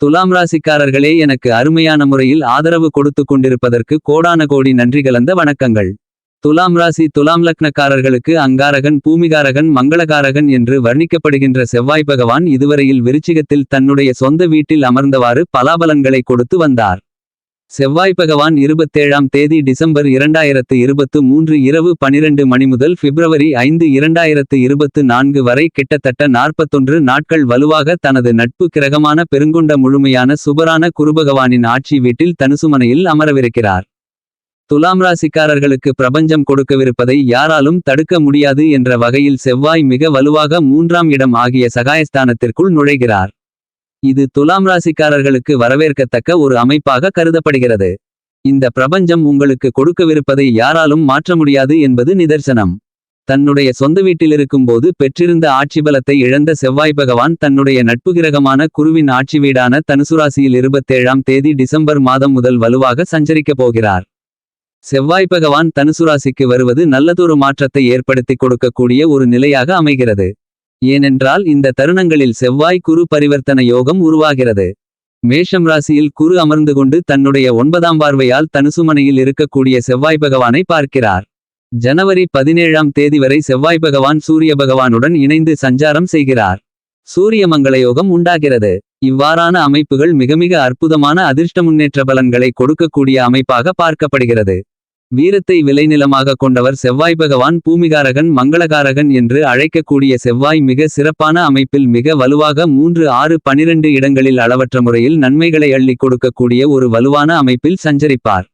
துலாம் ராசிக்காரர்களே எனக்கு அருமையான முறையில் ஆதரவு கொடுத்து கொண்டிருப்பதற்கு கோடான கோடி நன்றி கலந்த வணக்கங்கள். துலாம் ராசி துலாம் லக்னக்காரர்களுக்கு அங்காரகன் பூமிகாரகன் மங்களகாரகன் என்று வர்ணிக்கப்படுகின்ற செவ்வாய் பகவான் இதுவரையில் விருச்சிகத்தில் தன்னுடைய சொந்த வீட்டில் அமர்ந்தவாறு பலாபலன்களை கொடுத்து வந்தார். செவ்வாய் பகவான் இருபத்தேழாம் தேதி டிசம்பர் இரண்டாயிரத்து இருபத்து மூன்று இரவு பனிரெண்டு மணி முதல் பிப்ரவரி ஐந்து இரண்டாயிரத்து இருபத்து நான்கு வரை கிட்டத்தட்ட நாற்பத்தொன்று நாட்கள் வலுவாக தனது நட்பு கிரகமான பெருங்கொண்ட முழுமையான சுபரான குருபகவானின் ஆட்சி வீட்டில் தனுசுமனையில் அமரவிருக்கிறார். துலாம் ராசிக்காரர்களுக்கு பிரபஞ்சம் கொடுக்கவிருப்பதை யாராலும் தடுக்க முடியாது என்ற வகையில் செவ்வாய் மிக வலுவாக மூன்றாம் இடம் ஆகிய சகாயஸ்தானத்திற்குள் நுழைகிறார். இது துலாம் ராசிக்காரர்களுக்கு வரவேற்கத்தக்க ஒரு அமைப்பாக கருதப்படுகிறது. இந்த பிரபஞ்சம் உங்களுக்கு கொடுக்கவிருப்பதை யாராலும் மாற்ற முடியாது என்பது நிதர்சனம். தன்னுடைய சொந்த வீட்டிலிருக்கும்போது பெற்றிருந்த ஆட்சி பலத்தை இழந்த செவ்வாய் பகவான் தன்னுடைய நட்பு கிரகமான குருவின் ஆட்சி வீடான தனுசுராசியில் இருபத்தேழாம் தேதி டிசம்பர் மாதம் முதல் வலுவாக சஞ்சரிக்கப் போகிறார். செவ்வாய் பகவான் தனுசுராசிக்கு வருவது நல்லதொரு மாற்றத்தை ஏற்படுத்தி கொடுக்கக்கூடிய ஒரு நிலையாக அமைகிறது. ஏனென்றால் இந்த தருணங்களில் செவ்வாய் குரு பரிவர்த்தன யோகம் உருவாகிறது. மேஷம் ராசியில் குரு அமர்ந்து கொண்டு தன்னுடைய ஒன்பதாம் பார்வையால் தனுசுமனையில் இருக்கக்கூடிய செவ்வாய் பகவானை பார்க்கிறார். ஜனவரி பதினேழாம் தேதி வரை செவ்வாய் பகவான் சூரிய பகவானுடன் இணைந்து சஞ்சாரம் செய்கிறார். சூரிய மங்கள யோகம் உண்டாகிறது. இவ்வாறான அமைப்புகள் மிக மிக அற்புதமான அதிர்ஷ்ட முன்னேற்ற பலன்களை கொடுக்கக்கூடிய அமைப்பாக பார்க்கப்படுகிறது. வீரத்தை விளைநிலமாக கொண்டவர் செவ்வாய் பகவான் பூமிகாரகன் மங்களகாரகன் என்று அழைக்கக்கூடிய செவ்வாய் மிக சிறப்பான அமைப்பில் மிக வலுவாக மூன்று ஆறு பனிரெண்டு இடங்களில் அளவற்ற முறையில் நன்மைகளை அள்ளிக் கொடுக்கக்கூடிய ஒரு வலுவான அமைப்பில் சஞ்சரிப்பார்.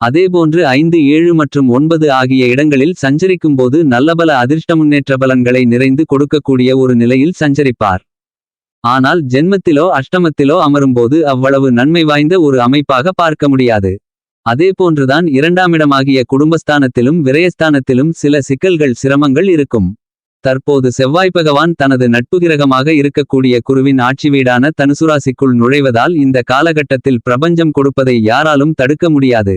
அதேபோன்று ஐந்து ஏழு மற்றும் ஒன்பது ஆகிய இடங்களில் சஞ்சரிக்கும்போது நல்லபல அதிர்ஷ்ட முன்னேற்ற பலன்களை நிறைந்து கொடுக்கக்கூடிய ஒரு நிலையில் சஞ்சரிப்பார். ஆனால் ஜென்மத்திலோ அஷ்டமத்திலோ அமரும்போது அவ்வளவு நன்மை வாய்ந்த ஒரு அமைப்பாக பார்க்க முடியாது. அதேபோன்றுதான் இரண்டாமிடமாகிய குடும்பஸ்தானத்திலும் விரயஸ்தானத்திலும் சில சிக்கல்கள் சிரமங்கள் இருக்கும். தற்போது செவ்வாய் பகவான் தனது நட்பு கிரகமாக இருக்கக்கூடிய குருவின் ஆட்சி வீடான தனுசுராசிக்குள் நுழைவதால் இந்த காலகட்டத்தில் பிரபஞ்சம் கொடுப்பதை யாராலும் தடுக்க முடியாது.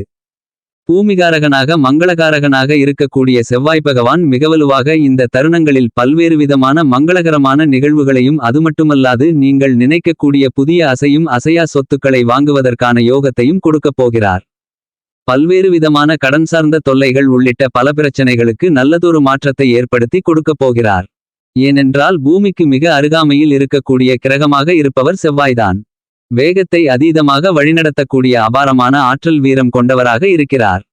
பூமிகாரகனாக மங்களகாரகனாக இருக்கக்கூடிய செவ்வாய் பகவான் மிகவலுவாக இந்த தருணங்களில் பல்வேறு விதமான மங்களகரமான நிகழ்வுகளையும் அதுமட்டுமல்லாது நீங்கள் நினைக்கக்கூடிய புதிய அசையும் அசையா சொத்துக்களை வாங்குவதற்கான யோகத்தையும் கொடுக்கப் போகிறார். பல்வேறு விதமான கடன் சார்ந்த தொல்லைகள் உள்ளிட்ட பல பிரச்சனைகளுக்கு நல்லதொரு மாற்றத்தை ஏற்படுத்தி கொடுக்கப் போகிறார். ஏனென்றால் பூமிக்கு மிக அருகாமையில் இருக்கக்கூடிய கிரகமாக இருப்பவர் செவ்வாய்தான். வேகத்தை அதீதமாக வழிநடத்தக்கூடிய அபாரமான ஆற்றல் வீரம் கொண்டவராக இருக்கிறார்.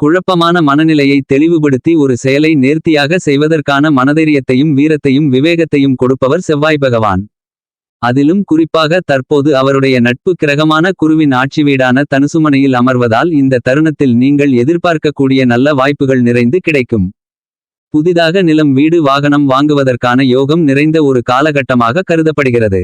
குழப்பமான மனநிலையை தெளிவுபடுத்தி ஒரு செயலை நேர்த்தியாக செய்வதற்கான மனதைரியத்தையும் வீரத்தையும் விவேகத்தையும் கொடுப்பவர் செவ்வாய் பகவான். அதிலும் குறிப்பாக தற்போது அவருடைய நட்பு கிரகமான குருவின் ஆட்சி வீடான தனுசுமனையில் அமர்வதால் இந்த தருணத்தில் நீங்கள் எதிர்பார்க்கக்கூடிய நல்ல வாய்ப்புகள் நிறைந்து கிடைக்கும். புதிதாக நிலம் வீடு வாகனம் வாங்குவதற்கான யோகம் நிறைந்த ஒரு காலகட்டமாக கருதப்படுகிறது.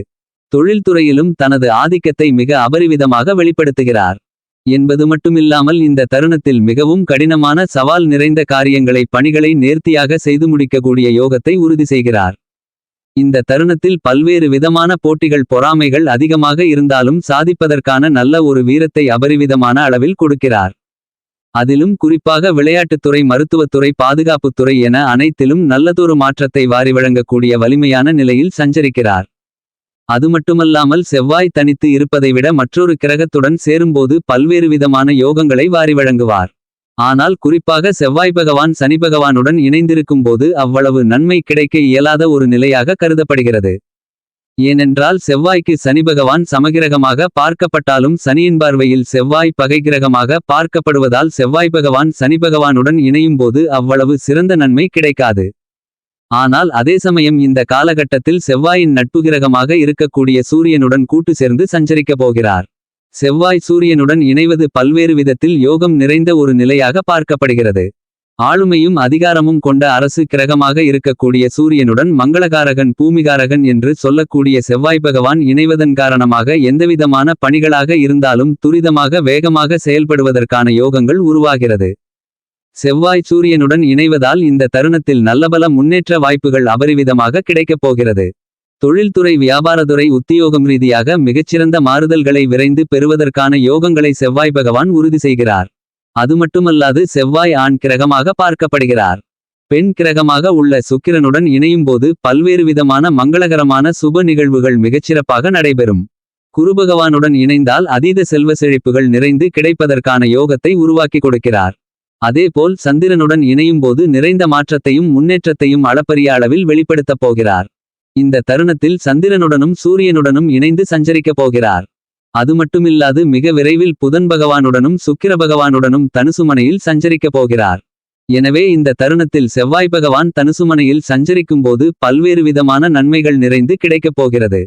தொழில்துறையிலும் தனது ஆதிக்கத்தை மிக அபரிவிதமாக வெளிப்படுத்துகிறார். என்பது மட்டுமில்லாமல் இந்த தருணத்தில் மிகவும் கடினமான சவால் நிறைந்த காரியங்களை பணிகளை நேர்த்தியாக செய்து முடிக்கக்கூடிய யோகத்தை உறுதி செய்கிறார். இந்த தருணத்தில் பல்வேறு விதமான போட்டிகள் பொறாமைகள் அதிகமாக இருந்தாலும் சாதிப்பதற்கான நல்ல ஒரு வீரத்தை அபரிவிதமான அளவில் கொடுக்கிறார். அதிலும் குறிப்பாக விளையாட்டுத்துறை மருத்துவத்துறை பாதுகாப்புத்துறை என அனைத்திலும் நல்லதொரு மாற்றத்தை வாரி வழங்கக்கூடிய வலிமையான நிலையில் சஞ்சரிக்கிறார். அது மட்டுமல்லாமல் செவ்வாய் தனித்து இருப்பதை விட மற்றொரு கிரகத்துடன் சேரும்போது பல்வேறு விதமான யோகங்களை வாரி வழங்குவார். ஆனால் குறிப்பாக செவ்வாய் பகவான் சனி பகவானுடன் இணைந்திருக்கும் போது அவ்வளவு நன்மை கிடைக்க இயலாத ஒரு நிலையாக கருதப்படுகிறது. ஏனென்றால் செவ்வாய்க்கு சனி பகவான் சமகிரகமாக பார்க்கப்பட்டாலும் சனியின் பார்வையில் செவ்வாய் பகைகிரகமாக பார்க்கப்படுவதால் செவ்வாய் பகவான் சனி பகவானுடன் இணையும் போது அவ்வளவு சிறந்த நன்மை கிடைக்காது. ஆனால் அதே சமயம் இந்த காலகட்டத்தில் செவ்வாயின் நட்பு கிரகமாக இருக்கக்கூடிய சூரியனுடன் கூட்டு சேர்ந்து சஞ்சரிக்கப் போகிறார். செவ்வாய் சூரியனுடன் இணைவது பல்வேறு விதத்தில் யோகம் நிறைந்த ஒரு நிலையாக பார்க்கப்படுகிறது. ஆளுமையும் அதிகாரமும் கொண்ட அரசு கிரகமாக இருக்கக்கூடிய சூரியனுடன் மங்களகாரகன் பூமிகாரகன் என்று சொல்லக்கூடிய செவ்வாய் பகவான் இணைவதன் காரணமாக எந்தவிதமான பணிகளாக இருந்தாலும் துரிதமாக வேகமாக செயல்படுவதற்கான யோகங்கள் உருவாகிறது. செவ்வாய் சூரியனுடன் இணைவதால் இந்த தருணத்தில் நல்லபல முன்னேற்ற வாய்ப்புகள் அபரிவிதமாக கிடைக்கப் போகிறது. தொழில்துறை வியாபாரத்துறை உத்தியோகம் ரீதியாக மிகச்சிறந்த மாறுதல்களை விரைந்து பெறுவதற்கான யோகங்களை செவ்வாய் பகவான் உறுதி செய்கிறார். அது மட்டுமல்லாது செவ்வாய் ஆண் கிரகமாக பார்க்கப்படுகிறார். பெண் கிரகமாக உள்ள சுக்கிரனுடன் இணையும்போது பல்வேறு விதமான மங்களகரமான சுப நிகழ்வுகள் மிகச்சிறப்பாக நடைபெறும். குருபகவானுடன் இணைந்தால் அதீத செல்வ செழிப்புகள் நிறைந்து கிடைப்பதற்கான யோகத்தை உருவாக்கி கொடுக்கிறார். அதேபோல் சந்திரனுடன் இணையும்போது நிறைந்த மாற்றத்தையும் முன்னேற்றத்தையும் அளப்பரிய அளவில் வெளிப்படுத்தப் போகிறார். இந்த தருணத்தில் சந்திரனுடனும் சூரியனுடனும் இணைந்து சஞ்சரிக்கப் போகிறார். அது மட்டுமில்லாது மிக விரைவில் புதன் பகவானுடனும் சுக்கிர பகவானுடனும் தனுசுமனையில் சஞ்சரிக்கப் போகிறார். எனவே இந்த தருணத்தில் செவ்வாய் பகவான் தனுசுமனையில் சஞ்சரிக்கும்போது பல்வேறு விதமான நன்மைகள் நிறைந்து கிடைக்கப் போகிறது.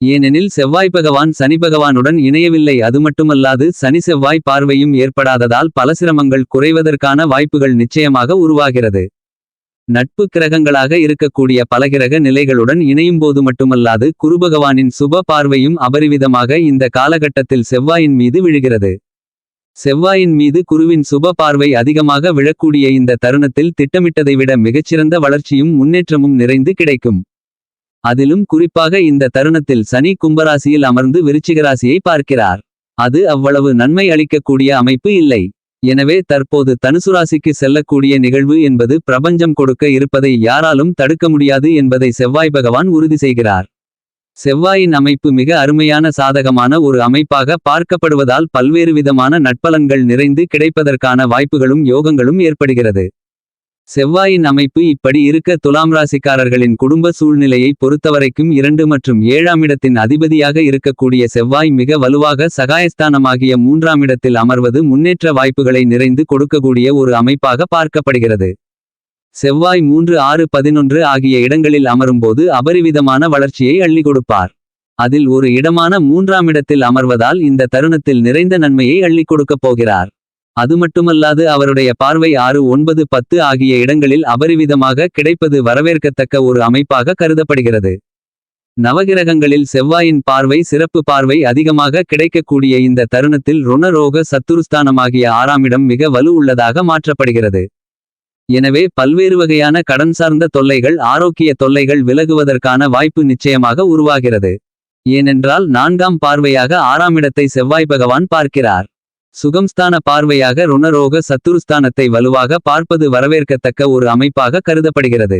ஏனெனில் செவ்வாய் பகவான் சனி பகவானுடன் இணையவில்லை. அது மட்டுமல்லாது சனி செவ்வாய் பார்வையும் ஏற்படாததால் பல சிரமங்கள் குறைவதற்கான வாய்ப்புகள் நிச்சயமாக உருவாகிறது. நட்பு கிரகங்களாக இருக்கக்கூடிய பலகிரக நிலைகளுடன் இணையும்போது மட்டுமல்லாது குருபகவானின் சுப பார்வையும் அபரிவிதமாக இந்த காலகட்டத்தில் செவ்வாயின் மீது விழுகிறது. செவ்வாயின் மீது குருவின் சுப பார்வை அதிகமாக விழக்கூடிய இந்த தருணத்தில் திட்டமிட்டதை விட மிகச்சிறந்த வளர்ச்சியும் முன்னேற்றமும் நிறைந்து கிடைக்கும். அதிலும் குறிப்பாக இந்த தருணத்தில் சனி கும்பராசியில் அமர்ந்து விருச்சிகராசியை பார்க்கிறார். அது அவ்வளவு நன்மை அளிக்கக்கூடிய அமைப்பு இல்லை. எனவே தற்போது தனுசுராசிக்கு செல்லக்கூடிய நிகழ்வு என்பது பிரபஞ்சம் கொடுக்க இருப்பதை யாராலும் தடுக்க முடியாது என்பதை செவ்வாய் பகவான் உறுதி செய்கிறார். செவ்வாயின் அமைப்பு மிக அருமையான சாதகமான ஒரு அமைப்பாக பார்க்கப்படுவதால் பல்வேறு விதமான நட்பலன்கள் நிறைந்து கிடைப்பதற்கான வாய்ப்புகளும் யோகங்களும் ஏற்படுகிறது. செவ்வாயின் அமைப்பு இப்படி இருக்க துலாம் ராசிக்காரர்களின் குடும்ப சூழ்நிலையை பொறுத்தவரைக்கும் இரண்டு மற்றும் ஏழாம் இடத்தின் அதிபதியாக இருக்கக்கூடிய செவ்வாய் மிக வலுவாக சகாயஸ்தானமாகிய மூன்றாம் இடத்தில் அமர்வது முன்னேற்ற வாய்ப்புகளை நிறைந்து கொடுக்கக்கூடிய ஒரு அமைப்பாக பார்க்கப்படுகிறது. செவ்வாய் மூன்று ஆறு பதினொன்று ஆகிய இடங்களில் அமரும்போது அபரிவிதமான வளர்ச்சியை அள்ளி கொடுப்பார். அதில் ஒரு இடமான மூன்றாம் இடத்தில் அமர்வதால் இந்த தருணத்தில் நிறைந்த நன்மையை அள்ளி கொடுக்கப் போகிறார். அது மட்டுமல்லாது அவருடைய பார்வை ஆறு ஒன்பது பத்து ஆகிய இடங்களில் அபரிவிதமாக கிடைப்பது வரவேற்கத்தக்க ஒரு அமைப்பாக கருதப்படுகிறது. நவகிரகங்களில் செவ்வாயின் பார்வை சிறப்பு பார்வை அதிகமாக கிடைக்கக்கூடிய இந்த தருணத்தில் ருணரோக சத்துருஸ்தானமாகிய ஆறாம் இடம் மிக வலு உள்ளதாக மாற்றப்படுகிறது. எனவே பல்வேறு வகையான கடன் சார்ந்த தொல்லைகள் ஆரோக்கிய தொல்லைகள் விலகுவதற்கான வாய்ப்பு நிச்சயமாக உருவாகிறது. ஏனென்றால் நான்காம் பார்வையாக ஆறாமிடத்தை செவ்வாய் பகவான் பார்க்கிறார். சுகம்ஸ்தான பார்வையாக ருணரோக சத்துருஸ்தானத்தை வலுவாக பார்ப்பது வரவேற்கத்தக்க ஒரு அமைப்பாக கருதப்படுகிறது.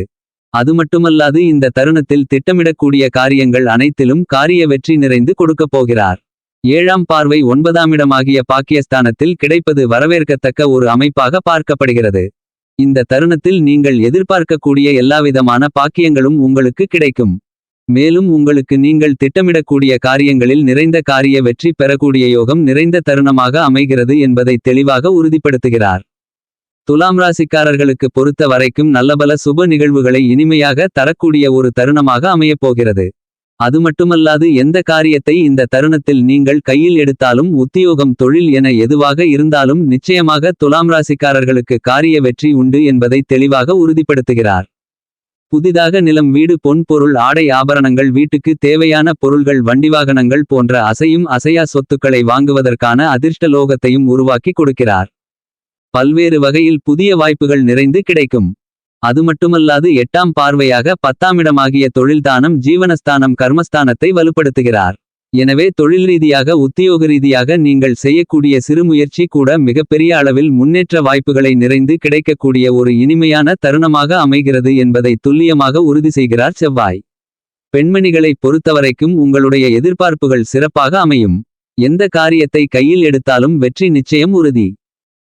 அது மட்டுமல்லாது இந்த தருணத்தில் திட்டமிடக்கூடிய காரியங்கள் அனைத்திலும் காரிய வெற்றி நிறைந்து கொடுக்கப் போகிறார். ஏழாம் பார்வை ஒன்பதாம் இடமாகிய பாக்கியஸ்தானத்தில் கிடைப்பது வரவேற்கத்தக்க ஒரு அமைப்பாக பார்க்கப்படுகிறது. இந்த தருணத்தில் நீங்கள் எதிர்பார்க்கக்கூடிய எல்லாவிதமான பாக்கியங்களும் உங்களுக்கு கிடைக்கும். மேலும் உங்களுக்கு நீங்கள் திட்டமிடக்கூடிய காரியங்களில் நிறைந்த காரிய வெற்றி பெறக்கூடிய யோகம் நிறைந்த தருணமாக அமைகிறது என்பதை தெளிவாக உறுதிப்படுத்துகிறார். துலாம் ராசிக்காரர்களுக்கு பொறுத்த வரைக்கும் நல்லபல சுப நிகழ்வுகளை இனிமையாக தரக்கூடிய ஒரு தருணமாக அமையப்போகிறது அது மட்டுமல்லாது எந்த காரியத்தை இந்த தருணத்தில் நீங்கள் கையில் எடுத்தாலும் உத்தியோகம் தொழில் என எதுவாக இருந்தாலும் நிச்சயமாக துலாம் ராசிக்காரர்களுக்கு காரிய வெற்றி உண்டு என்பதை தெளிவாக உறுதிப்படுத்துகிறார். புதிதாக நிலம் வீடு பொன் பொருள் ஆடை ஆபரணங்கள் வீட்டுக்கு தேவையான பொருள்கள் வண்டிவாகனங்கள் போன்ற அசையும் அசையா சொத்துக்களை வாங்குவதற்கான அதிர்ஷ்ட லோகத்தையும் உருவாக்கி கொடுக்கிறார். பல்வேறு வகையில் புதிய வாய்ப்புகள் நிறைந்து கிடைக்கும். அது மட்டுமல்லாது எட்டாம் பார்வையாக பத்தாமிடமாகிய தொழில்தானம் ஜீவனஸ்தானம் கர்மஸ்தானத்தை வலுப்படுத்துகிறார். எனவே தொழில் ரீதியாக உத்தியோக ரீதியாக நீங்கள் செய்யக்கூடிய சிறு முயற்சி கூட மிகப்பெரிய அளவில் முன்னேற்ற வாய்ப்புகளை நிறைந்து கிடைக்கக்கூடிய ஒரு இனிமையான தருணமாக அமைகிறது என்பதை துல்லியமாக உறுதி செய்கிறார் செவ்வாய். பெண்மணிகளை பொறுத்தவரைக்கும் உங்களுடைய எதிர்பார்ப்புகள் சிறப்பாக அமையும். எந்த காரியத்தை கையில் எடுத்தாலும் வெற்றி நிச்சயம் உறுதி.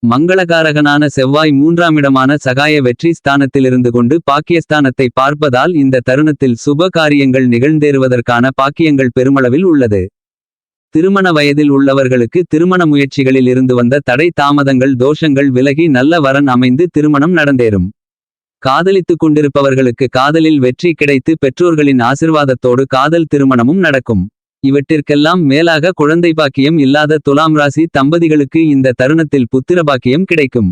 மங்களகாரகனான செவ்வாய் மூன்றாமிடமான சகாய வெற்றி ஸ்தானத்திலிருந்து கொண்டு பாக்கியஸ்தானத்தை பார்ப்பதால் இந்த தருணத்தில் சுப காரியங்கள் நிகழ்ந்தேறுவதற்கான பாக்கியங்கள் பெருமளவில் உள்ளது. திருமண வயதில் உள்ளவர்களுக்கு திருமண முயற்சிகளில் இருந்து வந்த தடை தாமதங்கள் தோஷங்கள் விலகி நல்ல வரன் அமைந்து திருமணம் நடந்தேறும். காதலித்துக் கொண்டிருப்பவர்களுக்கு காதலில் வெற்றி கிடைத்து பெற்றோர்களின் ஆசிர்வாதத்தோடு காதல் திருமணமும் நடக்கும். இவற்றிற்கெல்லாம் மேலாக குழந்தை பாக்கியம் இல்லாத துலாம் ராசி தம்பதிகளுக்கு இந்த தருணத்தில் புத்திர பாக்கியம் கிடைக்கும்.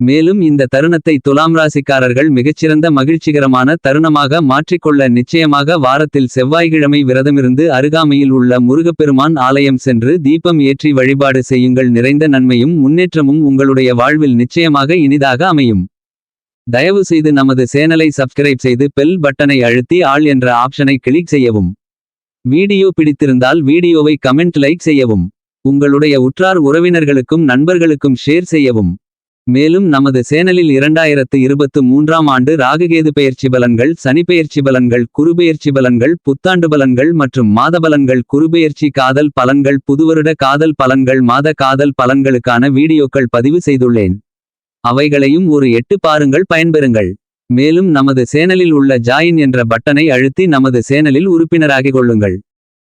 மேலும் இந்த தருணத்தை துலாம் ராசிக்காரர்கள் மிகச்சிறந்த மகிழ்ச்சிகரமான தருணமாக மாற்றிக்கொள்ள நிச்சயமாக வாரத்தில் செவ்வாய்க்கிழமை விரதமிருந்து அருகாமையில் உள்ள முருகப்பெருமான் ஆலயம் சென்று தீபம் ஏற்றி வழிபாடு செய்யுங்கள். நிறைந்த நன்மையும் முன்னேற்றமும் உங்களுடைய வாழ்வில் நிச்சயமாக இனிதாக அமையும். தயவு செய்து நமது சேனலை சப்ஸ்கிரைப் செய்து பெல் பட்டனை அழுத்தி ஆள் என்ற ஆப்ஷனை கிளிக் செய்யவும். வீடியோ பிடித்திருந்தால் வீடியோவை கமெண்ட் லைக் செய்யவும். உங்களுடைய உற்றார் உறவினர்களுக்கும் நண்பர்களுக்கும் ஷேர் செய்யவும். மேலும் நமது சேனலில் இரண்டாயிரத்து இருபத்து மூன்றாம் ஆண்டு ராகுகேது பெயர்ச்சி பலன்கள் சனிப்பெயர்ச்சி பலன்கள் குறுபெயர்ச்சி பலன்கள் புத்தாண்டு பலன்கள் மற்றும் மாத பலன்கள் குருபெயர்ச்சி காதல் பலன்கள் புதுவருட காதல் பலன்கள் மாத காதல் பலன்களுக்கான வீடியோக்கள் பதிவு செய்துள்ளேன். அவைகளையும் ஒரு எட்டு பாருங்கள் பயன்பெறுங்கள். மேலும் நமது சேனலில் உள்ள ஜாயின் என்ற பட்டனை அழுத்தி நமது சேனலில் உறுப்பினராகிக் கொள்ளுங்கள்.